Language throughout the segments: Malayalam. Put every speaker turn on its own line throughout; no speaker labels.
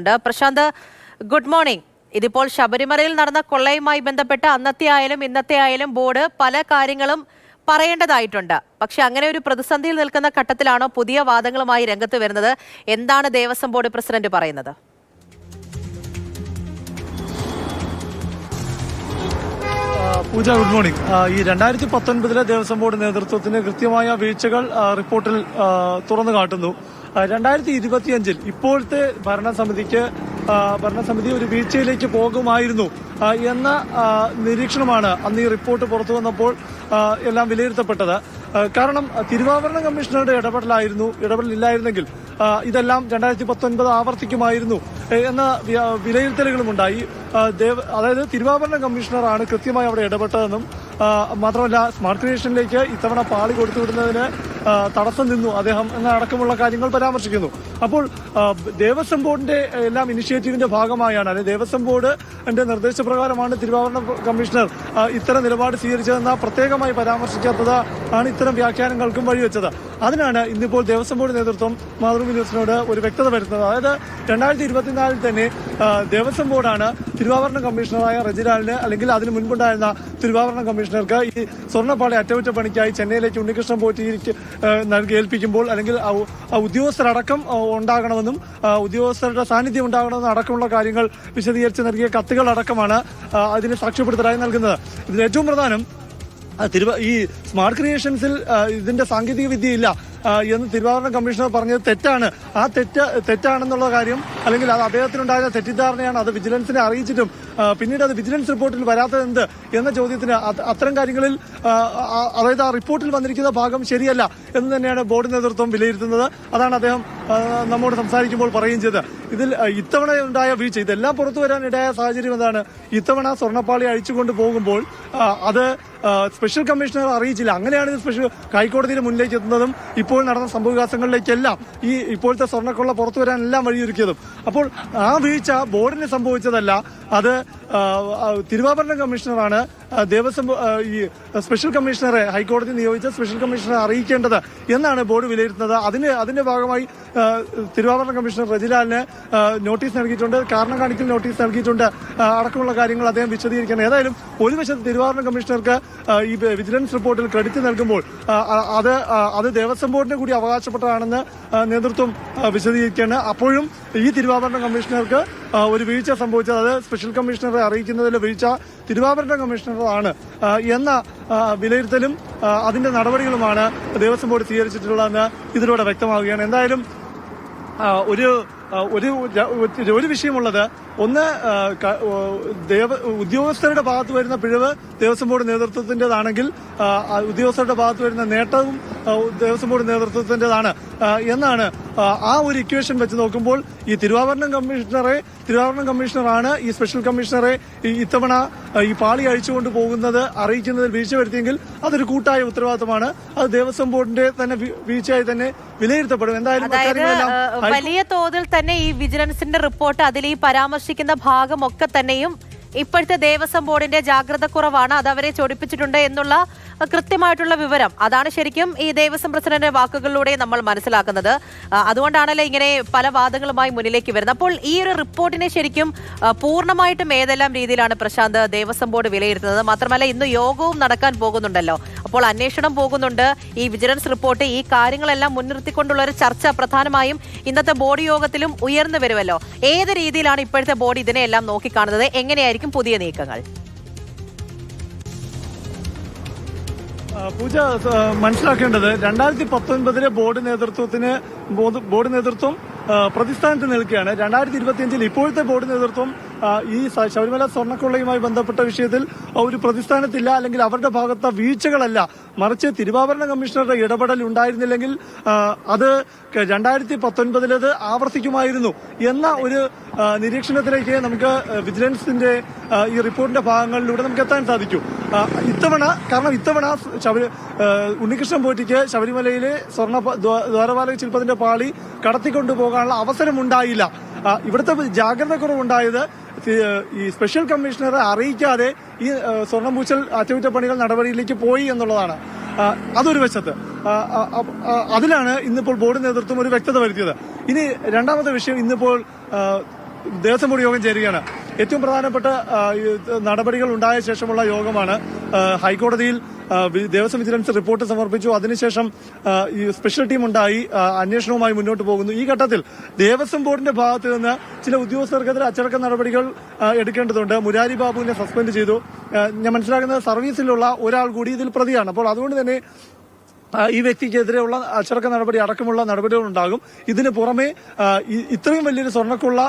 ഉണ്ട്. പ്രശാന്ത് ഗുഡ് മോർണിംഗ് ഇതിപ്പോൾ ശബരിമലയിൽ നടന്ന കൊള്ളയുമായി ബന്ധപ്പെട്ട് അന്നത്തെ ആയാലും ഇന്നത്തെ ആയാലും ബോർഡ് പല കാര്യങ്ങളും പറയേണ്ടതായിട്ടുണ്ട്. പക്ഷെ അങ്ങനെ ഒരു പ്രതിസന്ധിയിൽ നിൽക്കുന്ന ഘട്ടത്തിലാണോ പുതിയ വാദങ്ങളുമായി രംഗത്ത് വരുന്നത്? എന്താണ് ദേവസ്വം ബോർഡ് പ്രസിഡന്റ് പറയുന്നത്?
പൂജ ഗുഡ് മോർണിംഗ് ഈ രണ്ടായിരത്തി പത്തൊൻപതിലെ ദേവസ്വം ബോർഡ് നേതൃത്വത്തിന് കൃത്യമായ വീഴ്ചകൾ റിപ്പോർട്ടിൽ തുറന്നു കാട്ടുന്നു. രണ്ടായിരത്തി ഇരുപത്തിയഞ്ചിൽ ഇപ്പോഴത്തെ ഭരണസമിതിക്ക് ഭരണസമിതി ഒരു വീഴ്ചയിലേക്ക് പോകുമായിരുന്നു. എന്ന നിരീക്ഷണമാണ് അന്ന് ഈ റിപ്പോർട്ട് പുറത്തു വന്നപ്പോൾ എല്ലാം വിലയിരുത്തപ്പെട്ടത്. കാരണം തിരുവാഭരണ കമ്മീഷണറുടെ ഇടപെടലായിരുന്നു ഇടപെടലില്ലായിരുന്നെങ്കിൽ ഇതെല്ലാം രണ്ടായിരത്തി പത്തൊൻപത് ആവർത്തിക്കുമായിരുന്നു എന്ന വിലയിരുത്തലുകളും ഉണ്ടായി അതായത് തിരുവാഭരണ കമ്മീഷണറാണ് കൃത്യമായി അവിടെ ഇടപെട്ടതെന്നും മാത്രമല്ല സ്മാർട്ട് ക്രിയേഷനിലേക്ക് ഇത്തവണ പാളി കൊടുത്തുവിടുന്നതിന് തടസ്സം നിന്നു അദ്ദേഹം എന്ന അടക്കമുള്ള കാര്യങ്ങൾ പരാമർശിക്കുന്നു. അപ്പോൾ ദേവസ്വം ബോർഡിന്റെ എല്ലാം ഇനിഷ്യേറ്റീവിന്റെ ഭാഗമായാണ്. അല്ലെങ്കിൽ ദേവസ്വം ബോർഡിന്റെ നിർദ്ദേശപ്രകാരമാണ് തിരുവാഭരണ കമ്മീഷണർ ഇത്തരം നിലപാട് സ്വീകരിച്ചതെന്ന പ്രത്യേകമായി പരാമർശിക്കാത്തത് ആണ് ഇത്തരം വ്യാഖ്യാനങ്ങൾക്കും വഴിവെച്ചത്. അതിനാണ് ഇന്നിപ്പോൾ ദേവസ്വം ബോർഡ് നേതൃത്വം മാതൃഭൂമി ന്യൂസിനോട് ഒരു വ്യക്തത വരുത്തുന്നത്. അതായത് രണ്ടായിരത്തി ഇരുപത്തിനാലിൽ തന്നെ ദേവസ്വം ബോർഡാണ് തിരുവാഭരണ കമ്മീഷണറായ റജിലാലിന് അല്ലെങ്കിൽ അതിന് മുൻപുണ്ടായിരുന്ന തിരുവാഭരണ കമ്മീഷണർക്ക് ഈ സ്വർണപ്പാളി അറ്റകുറ്റപ്പണിക്കായി ചെന്നൈയിലേക്ക് ഉണ്ണികൃഷ്ണൻ പോറ്റി നൽകി ഏൽപ്പിക്കുമ്പോൾ അല്ലെങ്കിൽ ഉദ്യോഗസ്ഥരടക്കം ഉണ്ടാകണമെന്നും ഉദ്യോഗസ്ഥരുടെ സാന്നിധ്യം ഉണ്ടാകണമെന്നും അടക്കമുള്ള കാര്യങ്ങൾ വിശദീകരിച്ച് നൽകിയ കത്തുകളടക്കമാണ് അതിന് സാക്ഷ്യപ്പെടുത്തലായി നൽകുന്നത്. ഇതിൽ ഏറ്റവും പ്രധാനം ഈ സ്മാർട്ട് ക്രിയേഷൻസിൽ ഇതിന്റെ സാങ്കേതിക വിദ്യയില്ല. എന്ന് തിരുവാഭരണ കമ്മീഷണർ പറഞ്ഞത് തെറ്റാണ്. ആ തെറ്റ് തെറ്റാണെന്നുള്ള കാര്യം അല്ലെങ്കിൽ അത് അദ്ദേഹത്തിനുണ്ടായ തെറ്റിദ്ധാരണയാണ് അത് വിജിലൻസിനെ അറിയിച്ചിട്ടും പിന്നീട് അത് വിജിലൻസ് റിപ്പോർട്ടിൽ വരാത്തത് എന്ത് എന്ന ചോദ്യത്തിന് അത്തരം കാര്യങ്ങളിൽ അതായത് ആ റിപ്പോർട്ടിൽ വന്നിരിക്കുന്ന ഭാഗം ശരിയല്ല എന്ന് തന്നെയാണ് ബോർഡ് നേതൃത്വം വിലയിരുത്തുന്നത്. അതാണ് അദ്ദേഹം നമ്മോട് സംസാരിക്കുമ്പോൾ പറയുകയും ചെയ്തത്. ഇതിൽ ഇത്തവണ ഉണ്ടായ വീഴ്ച ഇതെല്ലാം പുറത്തു വരാൻ ഇടയായ സാഹചര്യം എന്താണ്? ഇത്തവണ സ്വർണപ്പാളി അഴിച്ചുകൊണ്ട് പോകുമ്പോൾ അത് സ്പെഷ്യൽ കമ്മീഷണർ അറിയിച്ചില്ല. അങ്ങനെയാണ് ഇത് സ്പെഷ്യൽ ഹൈക്കോടതിയുടെ മുന്നിലേക്ക് എത്തുന്നതും ഇപ്പോൾ നടന്ന സംഭവവികാസങ്ങളിലേക്കെല്ലാം ഈ ഇപ്പോഴത്തെ സ്വർണക്കൊള്ള പുറത്തു വരാൻ എല്ലാം വഴിയൊരുക്കിയതും. അപ്പോൾ ആ വീഴ്ച ബോർഡിന് സംഭവിച്ചതല്ല. അത് തിരുവാഭരണ കമ്മീഷണറാണ് ദേവസ്വം ഈ സ്പെഷ്യൽ കമ്മീഷണറെ ഹൈക്കോടതി നിയോഗിച്ച സ്പെഷ്യൽ കമ്മീഷണറെ അറിയിക്കേണ്ടത് എന്നാണ് ബോർഡ് വിലയിരുത്തുന്നത്. അതിന് അതിന്റെ ഭാഗമായി തിരുവാഭരണ കമ്മീഷണർ റജിലാലിന് നോട്ടീസ് നൽകിയിട്ടുണ്ട്. കാരണം കാണിക്കൽ നോട്ടീസ് നൽകിയിട്ടുണ്ട്. അടക്കമുള്ള കാര്യങ്ങൾ അദ്ദേഹം വിശദീകരിക്കണം ഏതായാലും ഒരു വശത്ത് തിരുവാഭരണ കമ്മീഷണർക്ക് ഈ വിജിലൻസ് റിപ്പോർട്ടിൽ ക്രെഡിറ്റ് നൽകുമ്പോൾ അത് അത് ദേവസ്വം ബോർഡിന് കൂടി അവകാശപ്പെട്ടതാണെന്ന് നേതൃത്വം വിശദീകരിക്കുകയാണ്. അപ്പോഴും ഈ തിരുവാഭരണ കമ്മീഷണർക്ക് ഒരു വീഴ്ച സംഭവിച്ചത്. അത് സ്പെഷ്യൽ കമ്മീഷണറെ അറിയിക്കുന്നതിലെ വീഴ്ച തിരുവാഭരണ കമ്മീഷണറാണ് എന്ന വിലയിരുത്തലും അതിന്റെ നടപടികളുമാണ് ദേവസ്വം ബോർഡ് സ്വീകരിച്ചിട്ടുള്ളതെന്ന് ഇതിലൂടെ വ്യക്തമാവുകയാണ്. എന്തായാലും ഒരു ഒരു ഒരു വിഷയമുള്ളത് ഒന്ന് ദേവ ഉദ്യോഗസ്ഥരുടെ ഭാഗത്ത് വരുന്ന പിഴവ് ദേവസ്വം ബോർഡ് നേതൃത്വത്തിന്റേതാണെങ്കിൽ ഉദ്യോഗസ്ഥരുടെ ഭാഗത്ത് വരുന്ന നേട്ടവും ദേവസ്വം ബോർഡ് നേതൃത്വത്തിന്റേതാണ് എന്നാണ് ആ, ഒരു ഇക്വേഷൻ വെച്ച് നോക്കുമ്പോൾ ഈ തിരുവാഭരണം കമ്മീഷണറെ തിരുവാഭരണം കമ്മീഷണറാണ് ഈ സ്പെഷ്യൽ കമ്മീഷണറെ ഇത്തവണ ഈ പാളി അഴിച്ചുകൊണ്ട് പോകുന്നത് അറിയിക്കുന്നതിൽ വീഴ്ച വരുത്തിയെങ്കിൽ അതൊരു കൂട്ടായ ഉത്തരവാദിത്തമാണ്. അത് ദേവസ്വം ബോർഡിന്റെ തന്നെ വീഴ്ചയായി തന്നെ വിലയിരുത്തപ്പെടും. എന്തായാലും
വലിയ തോതിൽ തന്നെ ഈ വിജിലൻസിന്റെ റിപ്പോർട്ട് അതിൽ ഈ പരാമർശിക്കുന്ന ഭാഗമൊക്കെ തന്നെയും ഇപ്പോഴത്തെ ദേവസ്വം ബോർഡിന്റെ ജാഗ്രത കുറവാണ്. അത് അവരെ ചൊടിപ്പിച്ചിട്ടുണ്ട് എന്നുള്ള കൃത്യമായിട്ടുള്ള വിവരം. അതാണ് ശരിക്കും ഈ ദേവസ്വം പ്രസിഡന്റിന്റെ വാക്കുകളിലൂടെ നമ്മൾ മനസ്സിലാക്കുന്നത്. അതുകൊണ്ടാണല്ലോ ഇങ്ങനെ പല വാദങ്ങളുമായി മുന്നിലേക്ക് വരുന്നത്. അപ്പോൾ ഈ ഒരു റിപ്പോർട്ടിനെ ശരിക്കും പൂർണമായിട്ടും ഏതെല്ലാം രീതിയിലാണ് പ്രശാന്ത് ദേവസ്വം ബോർഡ് വിലയിരുത്തുന്നത്? മാത്രമല്ല ഇന്ന് യോഗവും നടക്കാൻ പോകുന്നുണ്ടല്ലോ. അപ്പോൾ അന്വേഷണം പോകുന്നുണ്ട്. ഈ വിജിലൻസ് റിപ്പോർട്ട് ഈ കാര്യങ്ങളെല്ലാം മുൻനിർത്തിക്കൊണ്ടുള്ള ഒരു ചർച്ച പ്രധാനമായും ഇന്നത്തെ ബോർഡ് യോഗത്തിലും ഉയർന്നു വരുമല്ലോ. ഏത് രീതിയിലാണ് ഇപ്പോഴത്തെ ബോർഡ് ഇതിനെയെല്ലാം നോക്കിക്കാണുന്നത്? എങ്ങനെയായിരിക്കും പുതിയ നീക്കങ്ങൾ?
പൂജ മനസ്സിലാക്കേണ്ടത് രണ്ടായിരത്തി പത്തൊൻപതിലെ ബോർഡ് നേതൃത്വത്തിന് ബോർഡ് നേതൃത്വം പ്രതിസ്ഥാനത്ത് നിൽക്കുകയാണ്. രണ്ടായിരത്തി ഇരുപത്തിയഞ്ചിൽ ഇപ്പോഴത്തെ ബോർഡ് നേതൃത്വം ഈ ശബരിമല സ്വർണക്കൊള്ളയുമായി ബന്ധപ്പെട്ട വിഷയത്തിൽ ഒരു പ്രതിസ്ഥാനത്തില്ല അല്ലെങ്കിൽ അവരുടെ ഭാഗത്തെ വീഴ്ചകളല്ല. മറിച്ച് തിരുവാഭരണ കമ്മീഷണറുടെ ഇടപെടൽ ഉണ്ടായിരുന്നില്ലെങ്കിൽ അത് രണ്ടായിരത്തി പത്തൊൻപതിലത് ആവർത്തിക്കുമായിരുന്നു എന്ന ഒരു നിരീക്ഷണത്തിലേക്ക് നമുക്ക് വിജിലൻസിന്റെ ഈ റിപ്പോർട്ടിന്റെ ഭാഗങ്ങളിലൂടെ നമുക്ക് എത്താൻ സാധിക്കും. ഇത്തവണ കാരണം ഇത്തവണ ശബരി ഉണ്ണികൃഷ്ണൻ പോറ്റിക്ക് ശബരിമലയിലെ സ്വർണ ദ്വാരപാലക ശില്പത്തിന്റെ പാളി കടത്തിക്കൊണ്ടുപോകാനുള്ള അവസരമുണ്ടായില്ല. ഇവിടുത്തെ ജാഗ്രത കുറവുണ്ടായത് ഈ സ്പെഷ്യൽ കമ്മീഷണറെ അറിയിക്കാതെ ഈ സ്വർണപൂച്ചൽ അറ്റകുറ്റപ്പണികൾ നടപടിയിലേക്ക് പോയി എന്നുള്ളതാണ്. അതൊരു വശത്ത്. അതിലാണ് ഇന്നിപ്പോൾ ബോർഡ് നേതൃത്വം ഒരു വ്യക്തത വരുത്തിയത്. ഇനി രണ്ടാമത്തെ വിഷയം ഇന്നിപ്പോൾ ദേവസ്വം ബോർഡ് യോഗം ചേരുകയാണ്. ഏറ്റവും പ്രധാനപ്പെട്ട നടപടികൾ ഉണ്ടായ ശേഷമുള്ള യോഗമാണ് ഹൈക്കോടതിയിൽ ദേവസ്വം വിജിലൻസ് റിപ്പോർട്ട് സമർപ്പിച്ചു. അതിനുശേഷം ഈ സ്പെഷ്യൽ ടീം ഉണ്ടായി. അന്വേഷണവുമായി മുന്നോട്ട് പോകുന്നു. ഈ ഘട്ടത്തിൽ ദേവസ്വം ബോർഡിന്റെ ഭാഗത്ത് നിന്ന് ചില ഉദ്യോഗസ്ഥർക്കെതിരെ അച്ചടക്ക നടപടികൾ എടുക്കേണ്ടതുണ്ട്. മുരാരി ബാബുവിനെ സസ്പെൻഡ് ചെയ്തു. ഞാൻ മനസ്സിലാക്കുന്നത് സർവീസിലുള്ള ഒരാൾ കൂടി ഇതിൽ പ്രതിയാണ്. അപ്പോൾ അതുകൊണ്ട് തന്നെ ഈ വ്യക്തിക്കെതിരെയുള്ള അച്ചടക്ക നടപടി അടക്കമുള്ള നടപടികൾ ഉണ്ടാകും ഇതിനു പുറമെ ഇത്രയും വലിയൊരു സ്വർണക്കുള്ള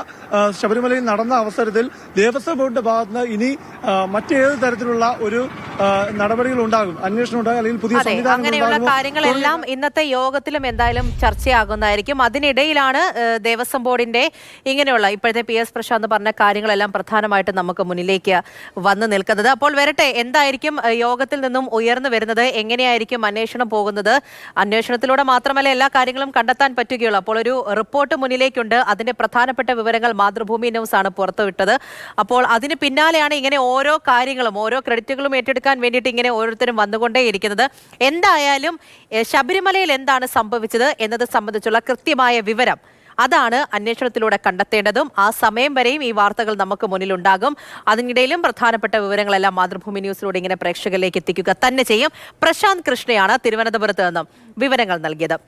ശബരിമലയിൽ നടന്ന അവസരത്തിൽ ദേവസ്വം ബോർഡിന്റെ ഭാഗത്തുനിന്ന് ഇനി മറ്റേത് തരത്തിലുള്ള ഒരു നടപടികൾ ഉണ്ടാകും അന്വേഷണം ഉണ്ടാകും അല്ലെങ്കിൽ പുതിയ
അങ്ങനെയുള്ള കാര്യങ്ങളെല്ലാം ഇന്നത്തെ യോഗത്തിലും എന്തായാലും ചർച്ചയാകുന്നതായിരിക്കും. അതിനിടയിലാണ് ദേവസ്വം ബോർഡിന്റെ ഇങ്ങനെയുള്ള ഇപ്പോഴത്തെ പി എസ് പ്രശാന്ത് പറഞ്ഞ കാര്യങ്ങളെല്ലാം പ്രധാനമായിട്ട് നമുക്ക് മുന്നിലേക്ക് വന്നു നിൽക്കുന്നത്. അപ്പോൾ വരട്ടെ എന്തായിരിക്കും യോഗത്തിൽ നിന്നും ഉയർന്നു വരുന്നത്? എങ്ങനെയായിരിക്കും അന്വേഷണം പോകുന്നത്? അന്വേഷണത്തിലൂടെ മാത്രമല്ല എല്ലാ കാര്യങ്ങളും കണ്ടെത്താൻ പറ്റുകയുള്ളൂ. അപ്പോൾ ഒരു റിപ്പോർട്ട് മുന്നിലേക്കുണ്ട്. അതിന്റെ പ്രധാനപ്പെട്ട വിവരങ്ങൾ മാതൃഭൂമി ന്യൂസ് ആണ് പുറത്തുവിട്ടത്. അപ്പോൾ അതിന് പിന്നാലെയാണ് ഇങ്ങനെ ഓരോ കാര്യങ്ങളും ഓരോ ക്രെഡിറ്റുകളും ഏറ്റെടുക്കാൻ വേണ്ടിയിട്ട് ഇങ്ങനെ ഓരോരുത്തരും വന്നുകൊണ്ടേയിരിക്കുന്നത് എന്തായാലും ശബരിമലയിൽ എന്താണ് സംഭവിച്ചത് എന്നത് സംബന്ധിച്ചുള്ള കൃത്യമായ വിവരം അതാണ് അന്വേഷണത്തിലൂടെ കണ്ടെത്തേണ്ടതും ആ സമയം വരെയും ഈ വാർത്തകൾ നമുക്ക് മുന്നിലുണ്ടാകും. അതിനിടയിലും പ്രധാനപ്പെട്ട വിവരങ്ങളെല്ലാം മാതൃഭൂമി ന്യൂസിലൂടെ ഇങ്ങനെ പ്രേക്ഷകരിലേക്ക് എത്തിക്കുക തന്നെ ചെയ്യും. പ്രശാന്ത് കൃഷ്ണയാണ് തിരുവനന്തപുരത്ത് നിന്നും വിവരങ്ങൾ നൽകിയത്.